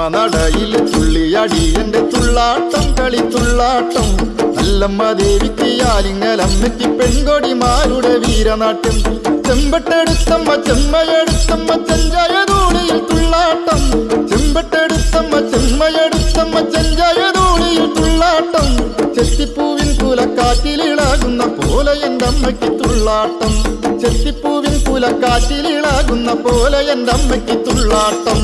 അമ്മ നടയിൽ തുള്ളിയടി എന്റെ തുള്ളാട്ടം കളി തുള്ളാട്ടം നല്ലമ്മ ദേവിക്ക് ആലിങ്ങലമ്മയ്ക്ക് പെൺകൊടിമാരുടെ വീരനാട്ടം ചെമ്പട്ടെടുത്തമ്മ ചെമ്മയെടുത്തമ്മ ചെഞ്ചായതൂളിയിൽ തുള്ളാട്ടം. ചെമ്പട്ടെടുത്തമ്മ ചെമ്മയെടുത്തമ്മ ചെഞ്ചായതൂളിയിൽ തുള്ളാട്ടം. ചെത്തിപ്പൂവിൻ കുലക്കാറ്റിലിളകുന്ന പോലെ എന്റെ അമ്മയ്ക്ക് തുള്ളാട്ടം. ചെത്തിപ്പൂവിൻ കുലക്കാറ്റിലിളകുന്ന പോലെ എന്റെ അമ്മയ്ക്ക് തുള്ളാട്ടം.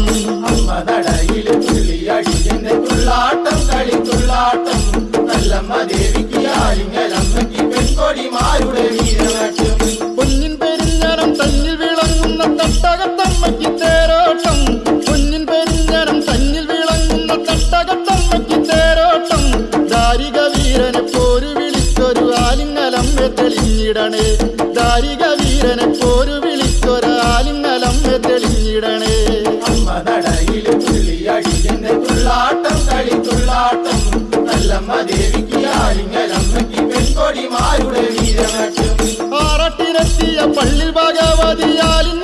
നടയിൽ തുള്ളിയടിന്റെ തുള്ളാട്ടം കളി തുള്ളാട്ടം. നല്ലമ്മ ദേവിക്ക് ആലിങ്ങലമ്മയ്ക്ക് പെൺകൊടിമാരുടെ വീരവട്ടം പൊന്നിൻ പെരിഞ്ഞനം തന്നിൽ വിളങ്ങുന്ന തട്ടകത്തമ്മയ്ക്ക് തേരോട്ടം. പൊന്നിൻ പെരിഞ്ഞനം തന്നിൽ വിളങ്ങുന്ന തട്ടകത്തമ്മയ്ക്ക് തേരോട്ടം. ദാരിക വീരനെ പോരു വിളിച്ചൊരു ആലിങ്ങലമ്മെ തെളിഞ്ഞിടണേ. ദാരിക വീരനെ പോരു തുള്ളാട്ടം കളി തുള്ളാട്ടം. നല്ലമ്മ ദേവിക്ക് ആലിങ്ങലമ്മയ്ക്ക് പെൺകൊടിമാരുടെ വീരനാട്യം. ആറട്ടിനെത്തിയ പള്ളി ഭഗവതിയാലിൻ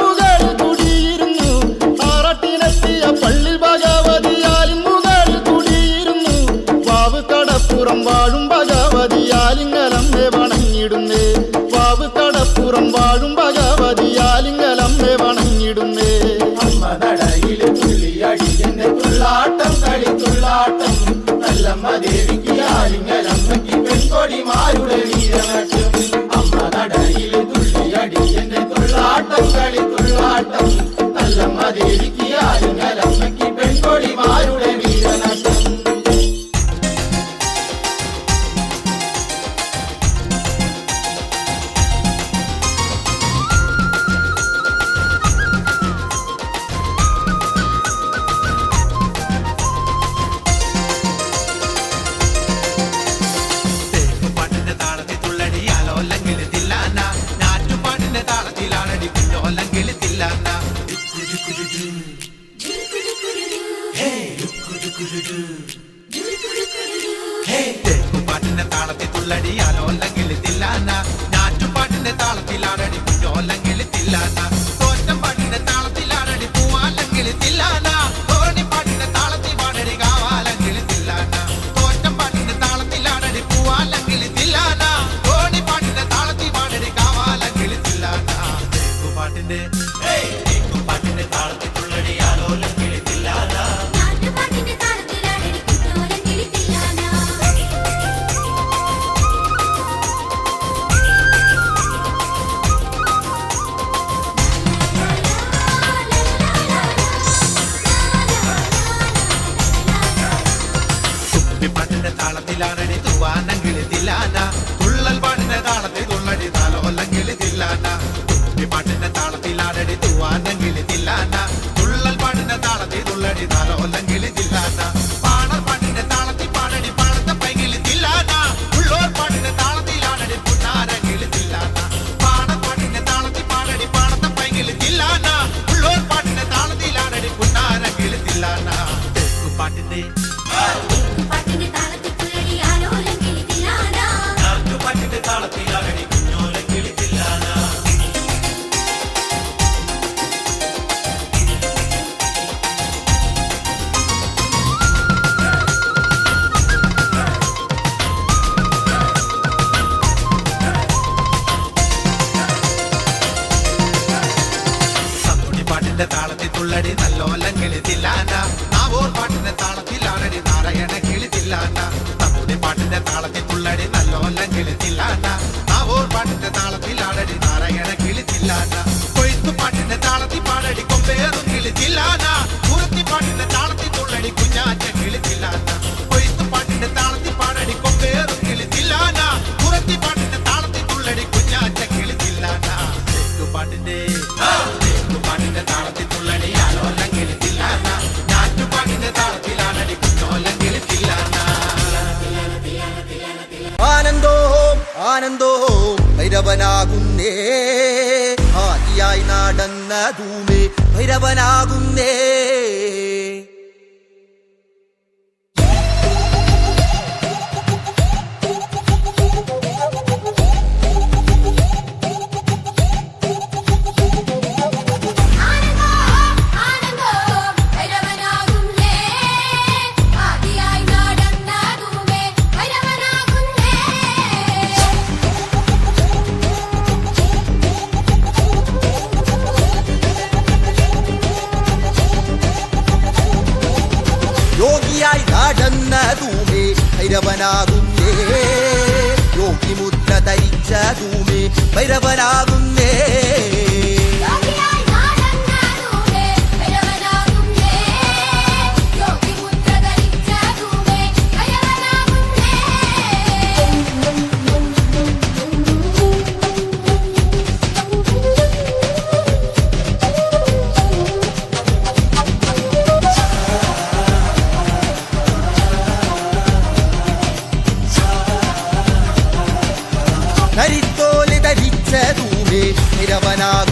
തുള്ളിയടിന്റെ തുള്ളാട്ടം കളി തുള്ളാട്ടം നല്ലമ്മ ദേവിക്ക് ആലിങ്ങലമ്മയ്ക്ക് പെൺകൊടിമാരുടെ വീരനാട്യം. അമ്മ നടയിൽ തുള്ളിയടിന്റെ തുള്ളാട്ടം കളി തുള്ളാട്ടം നല്ലമ്മ ദേവിക്ക് ആലിങ്ങലമ്മയ്ക്ക് പെൺകൊടിമാരുടെ താളത്തിലാണടി തൂവാനെങ്കിൽ തില്ലാന തുള്ളൽ പാട്ടിന്റെ താളത്തിൽ തുള്ളടി താലോല്ലെങ്കിൽ തില്ലാന പാട്ടിന്റെ താളത്തിലാണടി തൂവാനെങ്കിൽ തില്ലാന തുള്ളൽ പാട്ടിന്റെ താളത്തിൽ തുള്ളടി താലോല്ലെങ്കിൽ ഭൈരവനാകുന്നേ. ആദ്യായി നടന്ന ധൂമേ ഭൈരവനാകുന്നേ. യോഗ്യതയായി നടന്നതുമേ ഭൈരവനാകുന്നേ. യോഗ്യമുദ്ര ധരിച്ചതുമേ ഭൈരവനാകുന്നേ. buena